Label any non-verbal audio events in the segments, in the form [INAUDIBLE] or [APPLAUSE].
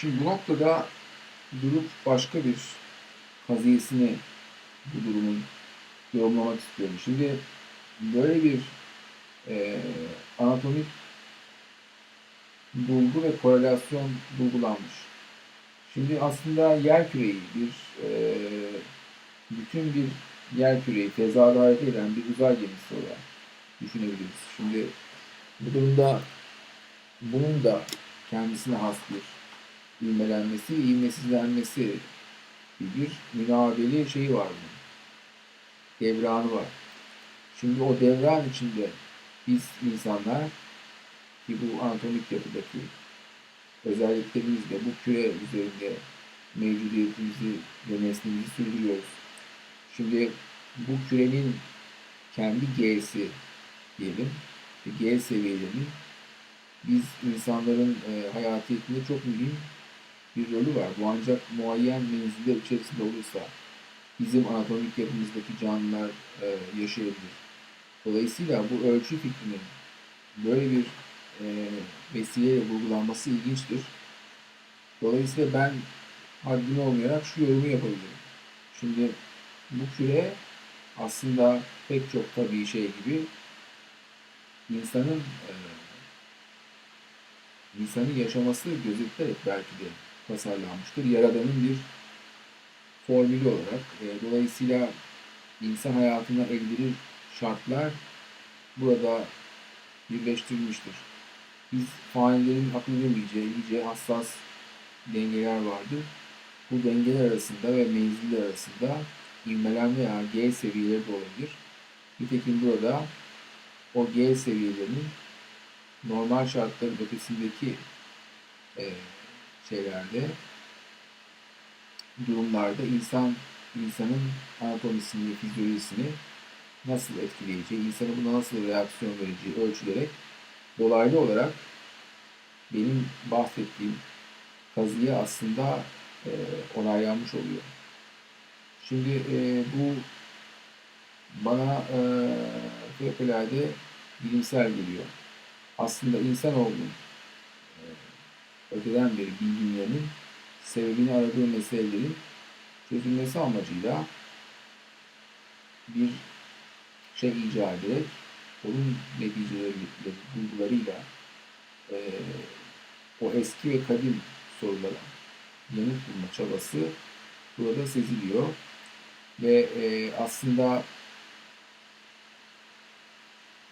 Şimdi bu noktada durup başka bir kaziyesini bu durumun yorumlamak istiyorum. Şimdi böyle bir e, anatomik bulgu ve korelasyon bulgulanmış. Şimdi aslında yer küreyi bir e, bütün bir yer küreyi tezahürat hareket eden bir uzay gemisi olarak düşünebiliriz. Şimdi bu durumda bunun da kendisine has bir ivmelenmesi ivmesizlenmesi bir münaveli şeyi var bunun. Devranı var. Şimdi o devran içinde biz insanlar ki bu anatomik yapıdaki özelliklerimizle bu küre üzerinde mevcudiyetimizi ve neslimizi sürdürüyoruz. Şimdi bu kürenin kendi G'si diyelim, G seviyelerinin biz insanların e, hayatiyetinde çok mühim bir rolü var. Bu ancak muayyen menziller içerisinde olursa bizim anatomik yapımızdaki canlılar e, yaşayabilir. Dolayısıyla bu ölçü fikrinin böyle bir e, vesileyle vurgulanması ilginçtir. Dolayısıyla ben haddini olmayarak şu yorumu yapabilirim. Şimdi bu küre aslında pek çok tabii şey gibi insanın e, insanın yaşaması gözetilerek belki de tasarlanmıştır. Yaradanın bir formülü olarak. E, dolayısıyla insan hayatına elverir şartlar burada birleştirilmiştir. Biz fanilerin aklına gelmeyeceği iyice hassas dengeler vardır. Bu dengeler arasında ve menziller arasında ivmelenme veya G seviyeleri de olabilir. Nitekim burada o G seviyelerinin normal şartların ötesindeki e, şeylerde durumlarda insan insanın anatomisini, fizyolojisini nasıl etkileyeceği, insana buna nasıl reaksiyon vereceği ölçülerek dolaylı olarak benim bahsettiğim kazıya aslında e, onaylanmış oluyor. Şimdi e, bu bana e, fevkalade bilimsel geliyor. Aslında insanoğlunun öteden beri bilginlerinin sebebini aradığı meselelerin çözülmesi amacıyla bir şey icat ederek onun neticeleriyle, bulgularıyla e, o eski ve kadim sorulara yanıt bulma çabası burada seziliyor. Ve e, aslında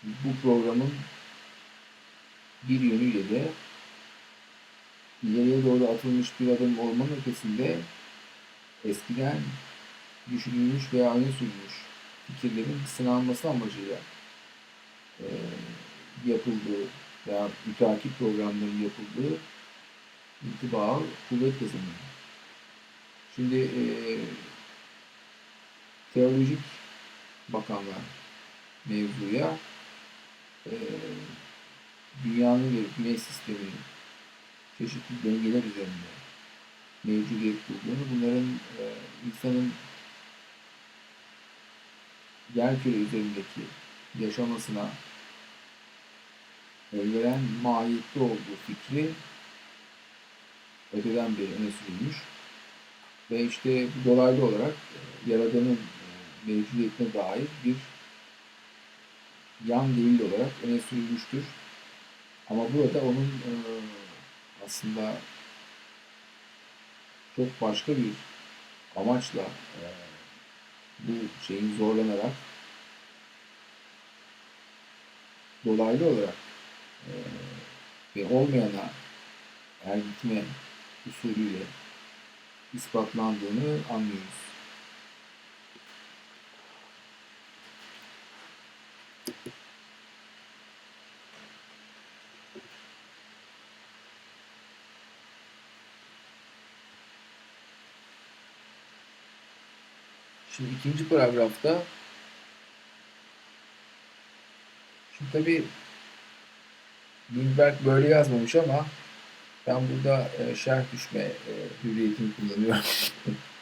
bu programın bir yönüyle de ileriye doğru atılmış bir adım olmanın ötesinde eskiden düşünülmüş veya öne sürülmüş fikirlerin sınanması amacıyla e, yapıldığı veya müteakip programların yapıldığı intibaa kuvvet kazanıyor. Şimdi e, teolojik bakanlar mevzuya e, dünyanın ve güneş sisteminin çeşitli dengeler üzerinde mevcudiyet bulduğunu, bunların e, insanın yer küre üzerindeki yaşamasına elveren mahiyette olduğu fikri öteden beri öne sürülmüş. Ve işte dolaylı olarak e, Yaradan'ın e, mevcudiyetine dair bir yan delil olarak öne sürülmüştür. Ama burada onun e, aslında çok başka bir amaçla e, bu şeyin zorlanarak dolaylı olarak e, ve olmayana er gitme usulüyle ispatlandığını anlıyoruz. Şimdi ikinci paragrafta şimdi tabi Lindbergh böyle yazmamış ama ben burada e, şerh düşme e, hürriyetini kullanıyorum. [LAUGHS]